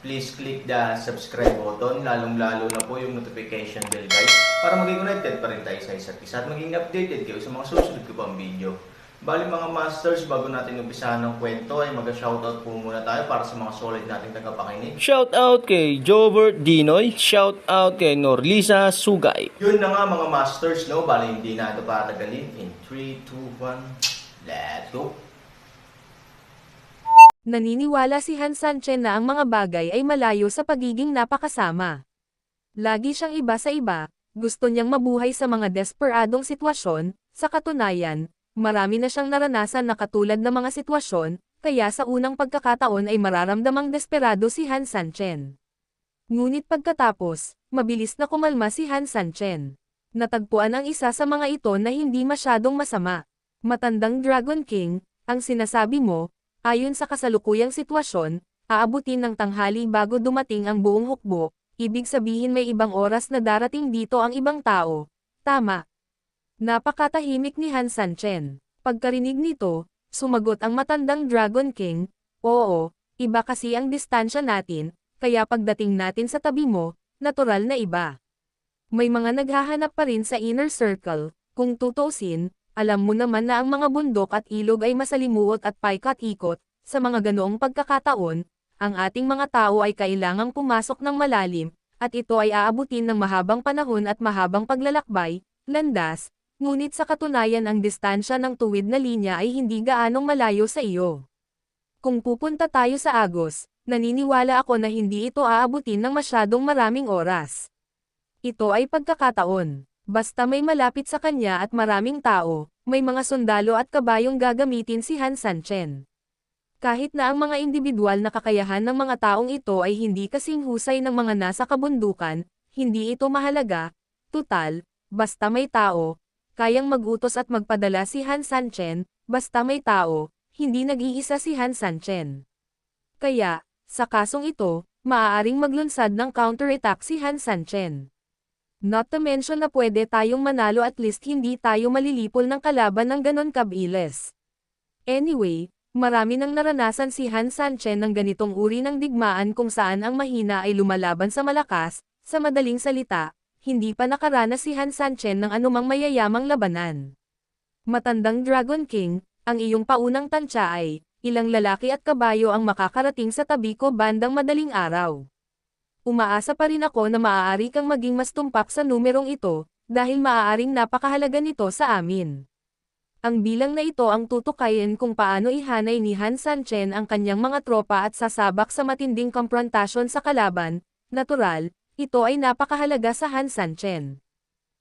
please click the subscribe button, lalong-lalo na po yung notification bell guys, para maging connected pa rin tayo sa isa't isa at maging updated kayo sa mga susunod ko pang video. Bali mga masters, bago natin umpisahan ng kwento ay mag-shoutout po muna tayo para sa mga solid nating tagapakinig. Shout out kay Jovert Dinoy, shout out kay Norlisa Sugay. Yun na nga mga masters, no? Bali hindi na ito patagalin. In 3, 2, 1, let's go! Naniniwala si Han Sanchen na ang mga bagay ay malayo sa pagiging napakasama. Lagi siyang iba sa iba, gusto niyang mabuhay sa mga desperadong sitwasyon, sa katunayan, marami na siyang naranasan na katulad ng mga sitwasyon, kaya sa unang pagkakataon ay mararamdamang desperado si Han Sanchen. Ngunit pagkatapos, mabilis na kumalma si Han Sanchen. Natagpuan ang isa sa mga ito na hindi masyadong masama. Matandang Dragon King, ang sinasabi mo, ayon sa kasalukuyang sitwasyon, aabutin ng tanghali bago dumating ang buong hukbo, ibig sabihin may ibang oras na darating dito ang ibang tao. Tama. Napakatahimik ni Han Sanchen. Pagkarinig nito, sumagot ang matandang Dragon King, Oo, iba kasi ang distansya natin, kaya pagdating natin sa tabi mo, natural na iba. May mga naghahanap pa rin sa inner circle, kung tutusin, alam mo naman na ang mga bundok at ilog ay masalimuot at paikat-ikot, sa mga ganoong pagkakataon, ang ating mga tao ay kailangang pumasok ng malalim, at ito ay aabutin ng mahabang panahon at mahabang paglalakbay, landas, ngunit sa katunayan ang distansya ng tuwid na linya ay hindi gaanong malayo sa iyo. Kung pupunta tayo sa Agos, naniniwala ako na hindi ito aabutin ng masyadong maraming oras. Ito ay pagkakataon. Basta may malapit sa kanya at maraming tao, may mga sundalo at kabayong gagamitin si Han Sanchen. Kahit na ang mga individual na kakayahan ng mga taong ito ay hindi kasing husay ng mga nasa kabundukan, hindi ito mahalaga, tutal, basta may tao, kayang magutos at magpadala si Han Sanchen, basta may tao, hindi nag-iisa si Han Sanchen. Kaya, sa kasong ito, maaaring maglunsad ng counterattack si Han Sanchen. Not to mention na pwede tayong manalo at least hindi tayo malilipol ng kalaban ng ganon kabilis. Anyway, marami nang naranasan si Han Sanchen ng ganitong uri ng digmaan kung saan ang mahina ay lumalaban sa malakas, sa madaling salita, hindi pa nakaranas si Han Sanchen ng anumang mayayamang labanan. Matandang Dragon King, ang iyong paunang tansya ay, ilang lalaki at kabayo ang makakarating sa tabi ko bandang madaling araw. Umaasa pa rin ako na maaari kang maging mas tumpak sa numerong ito, dahil maaaring napakahalaga nito sa amin. Ang bilang na ito ang tutukayin kung paano ihanay ni Han Sanchen ang kanyang mga tropa at sasabak sa matinding komprontasyon sa kalaban, natural, ito ay napakahalaga sa Han Sanchen.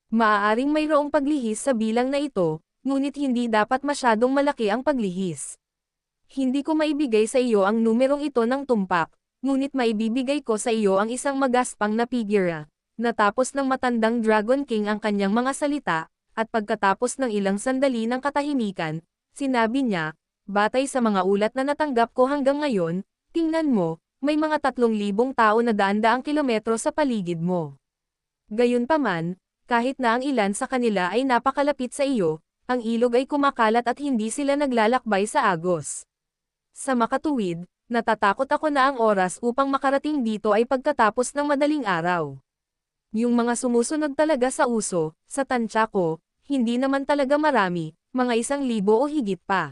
Maaaring mayroong paglihis sa bilang na ito, ngunit hindi dapat masyadong malaki ang paglihis. Hindi ko maibigay sa iyo ang numerong ito ng tumpak, ngunit maibibigay ko sa iyo ang isang magaspang na figura. Natapos ng matandang Dragon King ang kanyang mga salita, at pagkatapos ng ilang sandali ng katahimikan, sinabi niya, batay sa mga ulat na natanggap ko hanggang ngayon, tingnan mo, may mga tatlong libong tao na daan-daang kilometro sa paligid mo. Gayunpaman, kahit na ang ilan sa kanila ay napakalapit sa iyo, ang ilog ay kumakalat at hindi sila naglalakbay sa agos. Sa makatuwid, natatakot ako na ang oras upang makarating dito ay pagkatapos ng madaling araw. Yung mga sumusunod talaga sa uso, sa tansya ko, hindi naman talaga marami, mga isang libo o higit pa.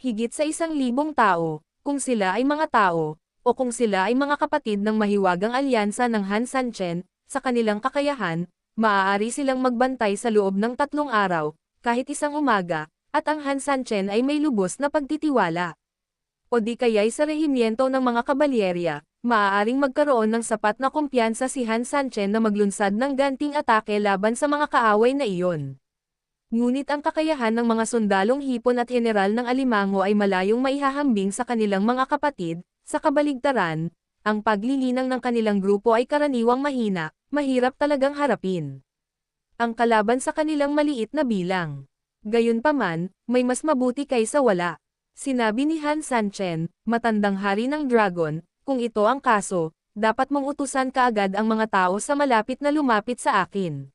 Higit sa isang libong tao, kung sila ay mga tao, o kung sila ay mga kapatid ng mahiwagang alyansa ng Han Sanchen, sa kanilang kakayahan, maaari silang magbantay sa loob ng tatlong araw, kahit isang umaga, at ang Han Sanchen ay may lubos na pagtitiwala o di kaya'y sa rehimyento ng mga kabalyerya, maaaring magkaroon ng sapat na kumpiyansa si Han Sanchen na maglunsad ng ganting atake laban sa mga kaaway na iyon. Ngunit ang kakayahan ng mga sundalong hipon at general ng alimango ay malayong maihahambing sa kanilang mga kapatid, sa kabaligtaran, ang paglilinang ng kanilang grupo ay karaniwang mahina, mahirap talagang harapin. Ang kalaban sa kanilang maliit na bilang. Gayunpaman, may mas mabuti kaysa wala. Sinabi ni Han Sanchen, matandang hari ng dragon, kung ito ang kaso, dapat mong utusan kaagad ang mga tao sa malapit na lumapit sa akin.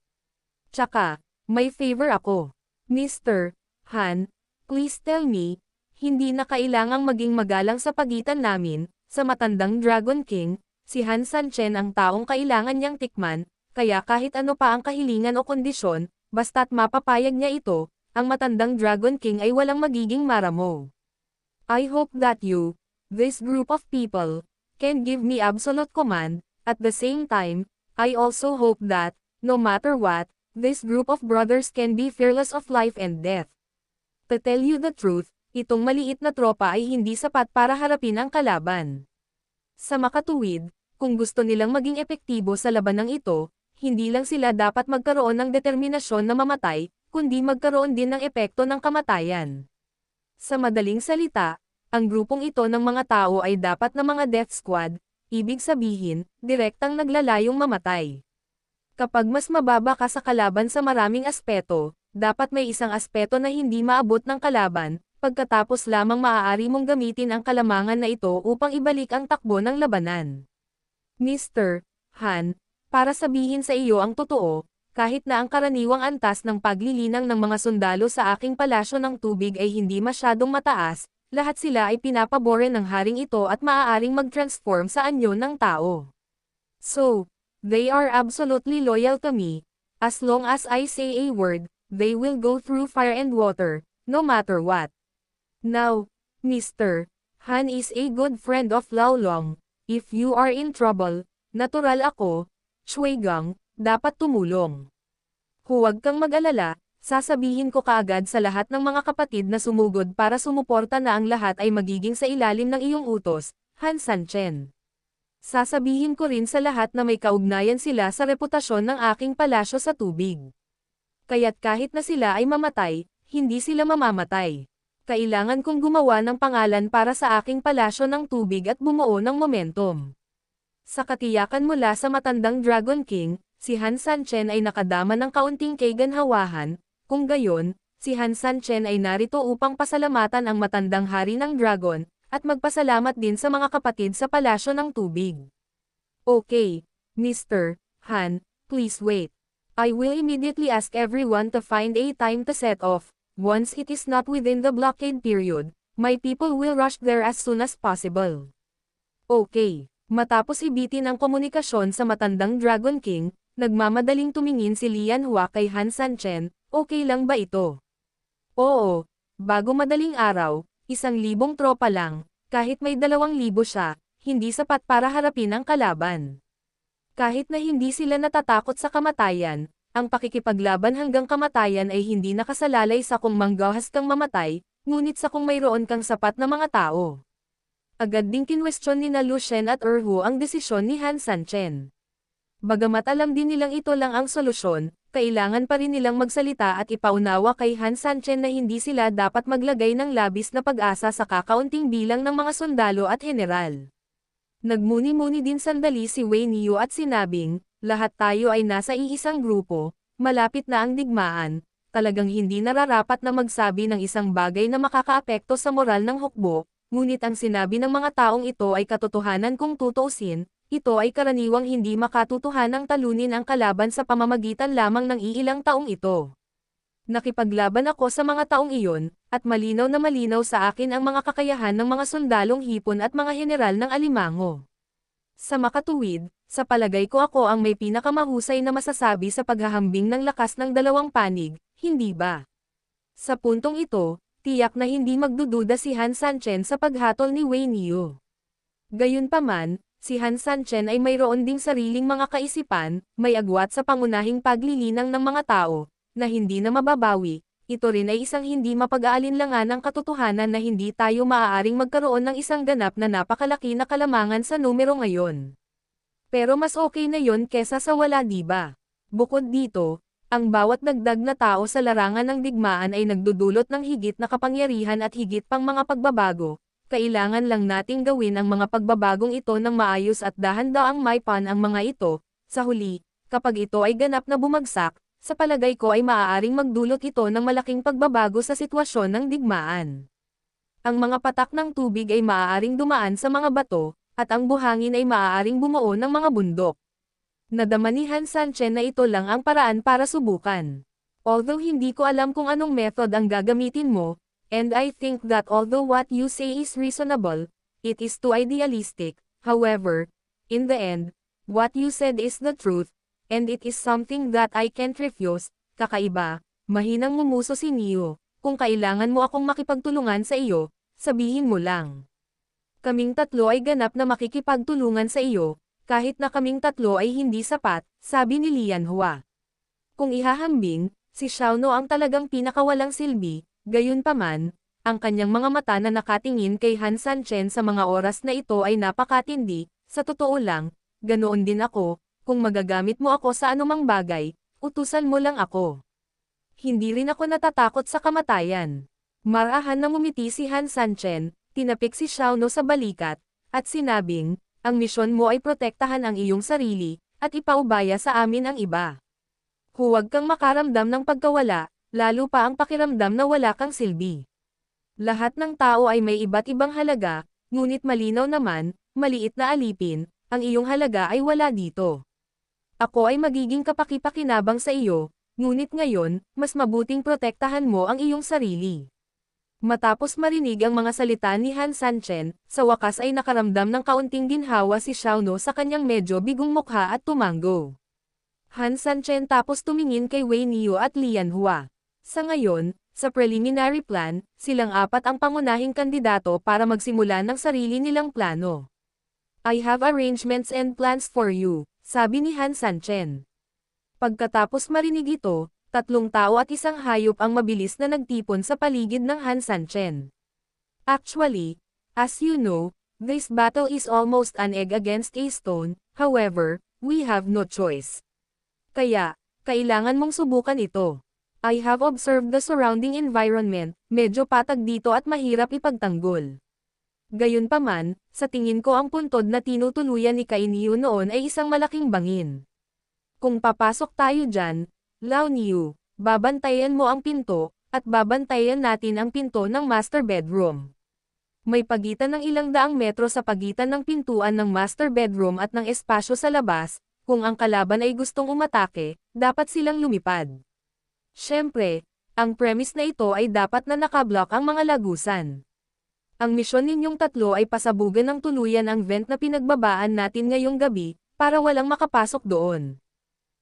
Tsaka, may favor ako. Mr. Han, please tell me, hindi na kailangang maging magalang sa pagitan namin, sa matandang Dragon King, si Han Sanchen ang taong kailangan niyang tikman, kaya kahit ano pa ang kahilingan o kondisyon, basta't mapapayag niya ito, ang matandang Dragon King ay walang magiging maramo. I hope that you, this group of people, can give me absolute command, at the same time, I also hope that, no matter what, this group of brothers can be fearless of life and death. To tell you the truth, itong maliit na tropa ay hindi sapat para harapin ang kalaban. Sa makatuwid, kung gusto nilang maging epektibo sa labanang ito, hindi lang sila dapat magkaroon ng determinasyon na mamatay, kundi magkaroon din ng epekto ng kamatayan. Sa madaling salita, ang grupong ito ng mga tao ay dapat na mga death squad, ibig sabihin, direktang naglalayong mamatay. Kapag mas mababa ka sa kalaban sa maraming aspeto, dapat may isang aspeto na hindi maabot ng kalaban, pagkatapos lamang maaari mong gamitin ang kalamangan na ito upang ibalik ang takbo ng labanan. Mr. Han, para sabihin sa iyo ang totoo, kahit na ang karaniwang antas ng paglilinang ng mga sundalo sa aking palasyo ng tubig ay hindi masyadong mataas, lahat sila ay pinapabore ng haring ito at maaaring mag-transform sa anyo ng tao. So, they are absolutely loyal to me, as long as I say a word, they will go through fire and water, no matter what. Now, Mr. Han is a good friend of Lao Long, if you are in trouble, natural ako, Shuigang, dapat tumulong. Huwag kang mag-alala, sasabihin ko kaagad sa lahat ng mga kapatid na sumugod para sumuporta na ang lahat ay magiging sa ilalim ng iyong utos, Han Sanchen. Sasabihin ko rin sa lahat na may kaugnayan sila sa reputasyon ng aking palasyo sa tubig. Kaya't kahit na sila ay mamatay, hindi sila mamamatay. Kailangan kong gumawa ng pangalan para sa aking palasyo ng tubig at bumuo ng momentum. Sa katiyakan mula sa matandang Dragon King, si Han Sanchen ay nakadama ng kaunting kaiganhawahan, kung gayon, si Han Sanchen ay narito upang pasalamatan ang matandang hari ng dragon, at magpasalamat din sa mga kapatid sa palasyo ng tubig. Okay, Mr. Han, please wait. I will immediately ask everyone to find a time to set off. Once it is not within the blockade period, my people will rush there as soon as possible. Okay. Matapos ibitin ang komunikasyon sa matandang Dragon King, nagmamadaling tumingin si Lian Hua kay Han Sanchen, okay lang ba ito? Oo, bago madaling araw, isang libong tropa lang, kahit may dalawang libo siya, hindi sapat para harapin ang kalaban. Kahit na hindi sila natatakot sa kamatayan, ang pakikipaglaban hanggang kamatayan ay hindi nakasalalay sa kung manggahas kang mamatay, ngunit sa kung mayroon kang sapat na mga tao. Agad ding kinwestiyon ni na Lucien at Erhu ang desisyon ni Han Sanchen. Bagamat alam din nilang ito lang ang solusyon, kailangan pa rin nilang magsalita at ipaunawa kay Han Sanchen na hindi sila dapat maglagay ng labis na pag-asa sa kakaunting bilang ng mga sundalo at general. Nagmuni-muni din sandali si Wei Niu at sinabing, lahat tayo ay nasa iisang grupo, malapit na ang digmaan, talagang hindi nararapat na magsabi ng isang bagay na makakaapekto sa moral ng hukbo, ngunit ang sinabi ng mga taong ito ay katotohanan kung tutuusin, ito ay karaniwang hindi makatutuhanang talunin ang kalaban sa pamamagitan lamang ng iilang taong ito. Nakipaglaban ako sa mga taong iyon, at malinaw na malinaw sa akin ang mga kakayahan ng mga sundalong hipon at mga general ng alimango. Sa makatuwid, sa palagay ko ako ang may pinakamahusay na masasabi sa paghahambing ng lakas ng dalawang panig, hindi ba? Sa puntong ito, tiyak na hindi magdududa si Han Sanchen sa paghatol ni Wei Niu. Gayunpaman, si Han Sanchen ay mayroon ding sariling mga kaisipan, may agwat sa pangunahing paglilinang ng mga tao, na hindi na mababawi, ito rin ay isang hindi mapag-aalinlangan ng katotohanan na hindi tayo maaaring magkaroon ng isang ganap na napakalaki na kalamangan sa numero ngayon. Pero mas okay na yon kesa sa wala diba? Bukod dito, ang bawat dagdag na tao sa larangan ng digmaan ay nagdudulot ng higit na kapangyarihan at higit pang mga pagbabago, kailangan lang nating gawin ang mga pagbabagong ito ng maayos at dahan-daang may pan ang mga ito, sa huli, kapag ito ay ganap na bumagsak, sa palagay ko ay maaaring magdulot ito ng malaking pagbabago sa sitwasyon ng digmaan. Ang mga patak ng tubig ay maaaring dumaan sa mga bato, at ang buhangin ay maaaring bumuo ng mga bundok. Nadama ni Han Sanchen na ito lang ang paraan para subukan. Although hindi ko alam kung anong method ang gagamitin mo, and I think that although what you say is reasonable, it is too idealistic, however, in the end, what you said is the truth, and it is something that I can't refuse, kakaiba, mahinang mumuso si Neo, kung kailangan mo akong makipagtulungan sa iyo, sabihin mo lang. Kaming tatlo ay ganap na makikipagtulungan sa iyo, kahit na kaming tatlo ay hindi sapat, sabi ni Lian Hua. Kung ihahambing, si Xiaono ang talagang pinakawalang silbi, gayunpaman, ang kanyang mga mata na nakatingin kay Han Sanchen sa mga oras na ito ay napakatindi, sa totoo lang, ganoon din ako, kung magagamit mo ako sa anumang bagay, utusan mo lang ako. Hindi rin ako natatakot sa kamatayan. Marahan na ngumiti si Han Sanchen, tinapik si Xiaono sa balikat, at sinabing, ang misyon mo ay protektahan ang iyong sarili, at ipaubaya sa amin ang iba. Huwag kang makaramdam ng pagkawala, lalo pa ang pakiramdam na wala kang silbi. Lahat ng tao ay may iba't ibang halaga, ngunit malinaw naman, maliit na alipin, ang iyong halaga ay wala dito. Ako ay magiging kapakipakinabang sa iyo, ngunit ngayon, mas mabuting protektahan mo ang iyong sarili. Matapos marinig ang mga salita ni Han Sanchen, sa wakas ay nakaramdam ng kaunting ginhawa si Xiaono sa kanyang medyo bigong mukha at tumango. Han Sanchen tapos tumingin kay Wei Niu at Lian Hua. Sa ngayon, sa preliminary plan, silang apat ang pangunahing kandidato para magsimula ng sarili nilang plano. I have arrangements and plans for you, sabi ni Han Sanchen. Pagkatapos marinig ito, tatlong tao at isang hayop ang mabilis na nagtipon sa paligid ng Han Sanchen. Actually, as you know, this battle is almost an egg against a stone, however, we have no choice. Kaya, kailangan mong subukan ito. I have observed the surrounding environment, medyo patag dito at mahirap ipagtanggol. Gayunpaman, sa tingin ko ang puntod na tinutuluyan ni Kainiu noon ay isang malaking bangin. Kung papasok tayo dyan, Lao Niu, babantayan mo ang pinto, at babantayan natin ang pinto ng master bedroom. May pagitan ng ilang daang metro sa pagitan ng pintuan ng master bedroom at ng espasyo sa labas, kung ang kalaban ay gustong umatake, dapat silang lumipad. Siyempre, ang premise na ito ay dapat na nakablock ang mga lagusan. Ang misyon ninyong tatlo ay pasabugan ng tuluyan ang vent na pinagbabaan natin ngayong gabi, para walang makapasok doon.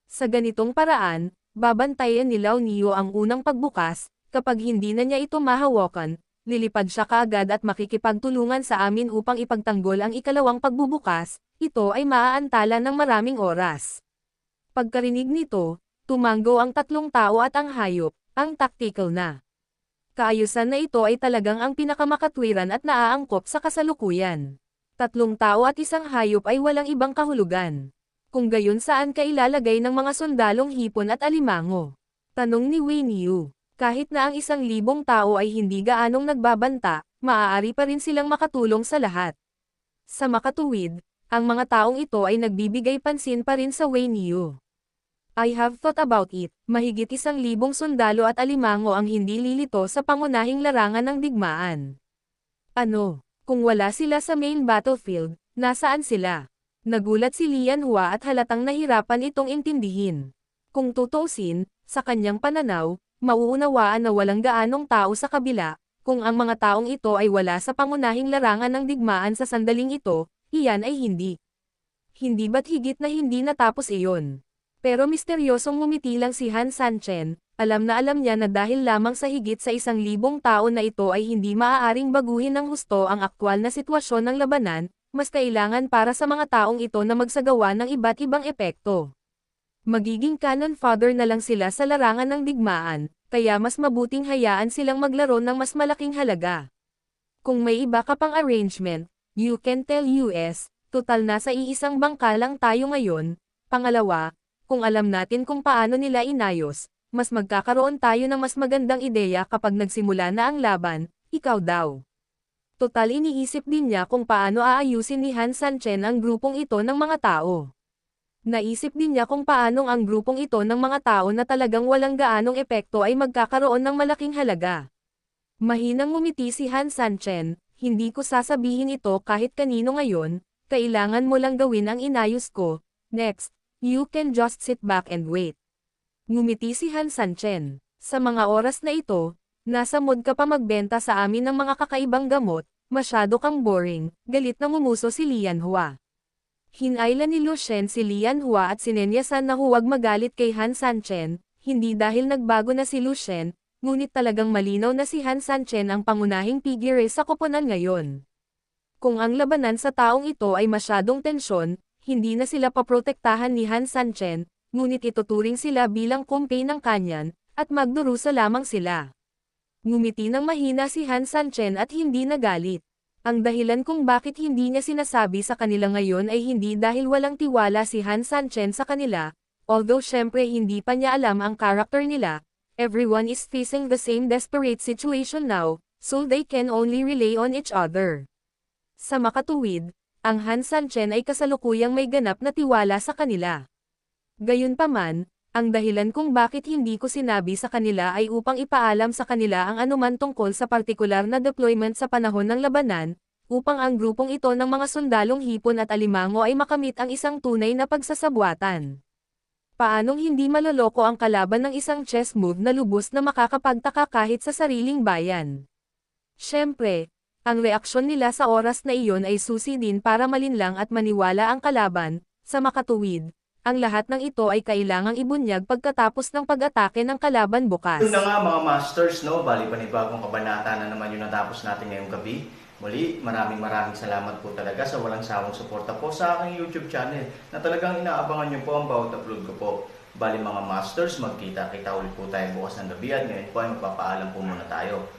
Sa ganitong paraan, babantayan ni Lao Nio ang unang pagbukas, kapag hindi na niya ito mahawakan, lilipad siya kaagad at makikipagtulungan sa amin upang ipagtanggol ang ikalawang pagbubukas, ito ay maaantala ng maraming oras. Pagkarinig nito, tumango ang tatlong tao at ang hayop, ang tactical na. Kaayusan na ito ay talagang ang pinakamakatwiran at naaangkop sa kasalukuyan. Tatlong tao at isang hayop ay walang ibang kahulugan. Kung gayon saan ka ilalagay ng mga sundalong hipon at alimango? Tanong ni Wei Yu. Kahit na ang isang libong tao ay hindi gaanong nagbabanta, maaari pa rin silang makatulong sa lahat. Sa makatuwid, ang mga taong ito ay nagbibigay pansin pa rin sa Wei Yu. I have thought about it, mahigit isang libong sundalo at alimango ang hindi lilito sa pangunahing larangan ng digmaan. Ano, kung wala sila sa main battlefield, nasaan sila? Nagulat si Lian Hua at halatang nahirapan itong intindihin. Kung tutusin, sa kanyang pananaw, mauunawaan na walang gaanong tao sa kabila, kung ang mga taong ito ay wala sa pangunahing larangan ng digmaan sa sandaling ito, iyan ay hindi. Hindi ba't higit na hindi natapos iyon? Pero misteryosong ngumiti lang si Han Sanchen, alam na alam niya na dahil lamang sa higit sa isang libong tao na ito ay hindi maaaring baguhin ng husto ang aktwal na sitwasyon ng labanan, mas kailangan para sa mga taong ito na magsagawa ng iba't ibang epekto. Magiging cannon fodder na lang sila sa larangan ng digmaan, kaya mas mabuting hayaan silang maglaro ng mas malaking halaga. Kung may iba ka pang arrangement, you can tell US, total nasa iisang bangka lang tayo ngayon, pangalawa, kung alam natin kung paano nila inayos, mas magkakaroon tayo ng mas magandang ideya kapag nagsimula na ang laban, ikaw daw. Total iniisip din niya kung paano aayusin ni Han Sanchen ang grupong ito ng mga tao. Naisip din niya kung paanong ang grupong ito ng mga tao na talagang walang gaanong epekto ay magkakaroon ng malaking halaga. Mahinang ngumiti si Han Sanchen, hindi ko sasabihin ito kahit kanino ngayon, kailangan mo lang gawin ang inayos ko, next, you can just sit back and wait. Ngumiti si Han Sanchen. Sa mga oras na ito, nasa mood ka pa magbenta sa amin ng mga kakaibang gamot, masyado kang boring, galit na ngumuso si Lian Hua. Hinailan ni Lucien si Lian Hua at sinenyasan na huwag magalit kay Han Sanchen, hindi dahil nagbago na si Lucien, ngunit talagang malinaw na si Han Sanchen ang pangunahing figure sa koponan ngayon. Kung ang labanan sa taong ito ay masyadong tensyon, hindi na sila paprotektahan ni Han Sanchen, ngunit ituturing sila bilang kumpay ng kanyan, at magdurusa lamang sila. Ngumiti ng mahina si Han Sanchen at hindi nagalit. Ang dahilan kung bakit hindi niya sinasabi sa kanila ngayon ay hindi dahil walang tiwala si Han Sanchen sa kanila, although syempre hindi pa niya alam ang karakter nila, everyone is facing the same desperate situation now, so they can only rely on each other. Sa makatuwid, ang Han Sanchen ay kasalukuyang may ganap na tiwala sa kanila. Gayunpaman, ang dahilan kung bakit hindi ko sinabi sa kanila ay upang ipaalam sa kanila ang anuman tungkol sa partikular na deployment sa panahon ng labanan, upang ang grupong ito ng mga sundalong hipon at alimango ay makamit ang isang tunay na pagsasabwatan. Paanong hindi maloloko ang kalaban ng isang chess move na lubos na makakapagtaka kahit sa sariling bayan? Siyempre, ang reaksyon nila sa oras na iyon ay susi din para malinlang at maniwala ang kalaban, sa makatuwid, ang lahat ng ito ay kailangang ibunyag pagkatapos ng pag-atake ng kalaban bukas. Yun na nga mga masters, no? Bali panibagong kabanata na naman yung natapos natin ngayong gabi. Muli, maraming maraming salamat po talaga sa walang sawang suporta po sa aking YouTube channel na talagang inaabangan niyo po ang bawat upload ko po. Bali mga masters, magkita-kita ulit po tayo bukas ng gabi at ngayon po ay magpapaalam po muna tayo.